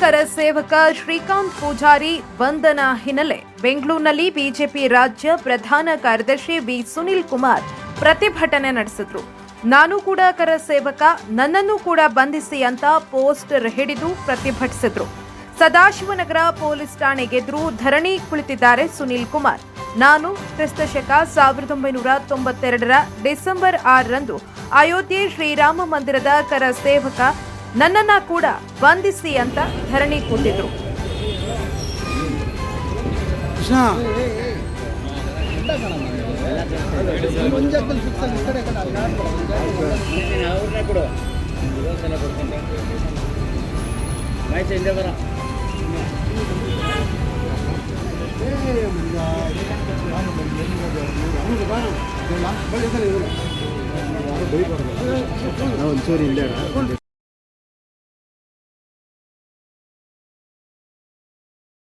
ಕರ ಸೇವಕ ಶ್ರೀಕಾಂತ್ ಪೂಜಾರಿ ಬಂಧನ ಹಿನ್ನೆಲೆ. ಬೆಂಗಳೂರಿನಲ್ಲಿ ಬಿಜೆಪಿ ರಾಜ್ಯ ಪ್ರಧಾನ ಕಾರ್ಯದರ್ಶಿ ವಿ. ಸುನಿಲ್ ಕುಮಾರ್ ಪ್ರತಿಭಟನೆ ನಡೆಸಿದ್ರು. ನಾನು ಕೂಡ ಕರ ಸೇವಕ, ನನ್ನನ್ನು ಕೂಡ ಬಂಧಿಸಿ ಅಂತ ಪೋಸ್ಟರ್ ಹಿಡಿದು ಪ್ರತಿಭಟಿಸಿದ್ರು. ಸದಾಶಿವನಗರ ಪೊಲೀಸ್ ಠಾಣೆಗೆದ್ರು ಧರಣಿ ಕುಳಿತಿದ್ದಾರೆ ಸುನಿಲ್ ಕುಮಾರ್. ನಾನು ಕ್ರಿಸ್ತಶಕ ಸಾವಿರದ ಒಂಬೈನೂರ ತೊಂಬತ್ತೆರಡರ ಡಿಸೆಂಬರ್ ಆರರಂದು ಅಯೋಧ್ಯೆ ಶ್ರೀರಾಮ ಮಂದಿರದ ಕರ ಸೇವಕ ನನ್ನನ್ನ ಕೂಡ ಬಂಧಿಸಿ ಅಂತ ಧರಣಿ ಕೂತಿದ್ರು. ಕೃಷ್ಣ. ಅವ್ರನ್ನೇ ಕೊಡು ಇದೊಂದ್ಸಲ ಕೊಡ್ತೀನಿ ಮಾಹಿತಿ ಹಿಂದೆ ಬರ ನಾವು ಒಂಚೂರು ಇಲ್ಲೇ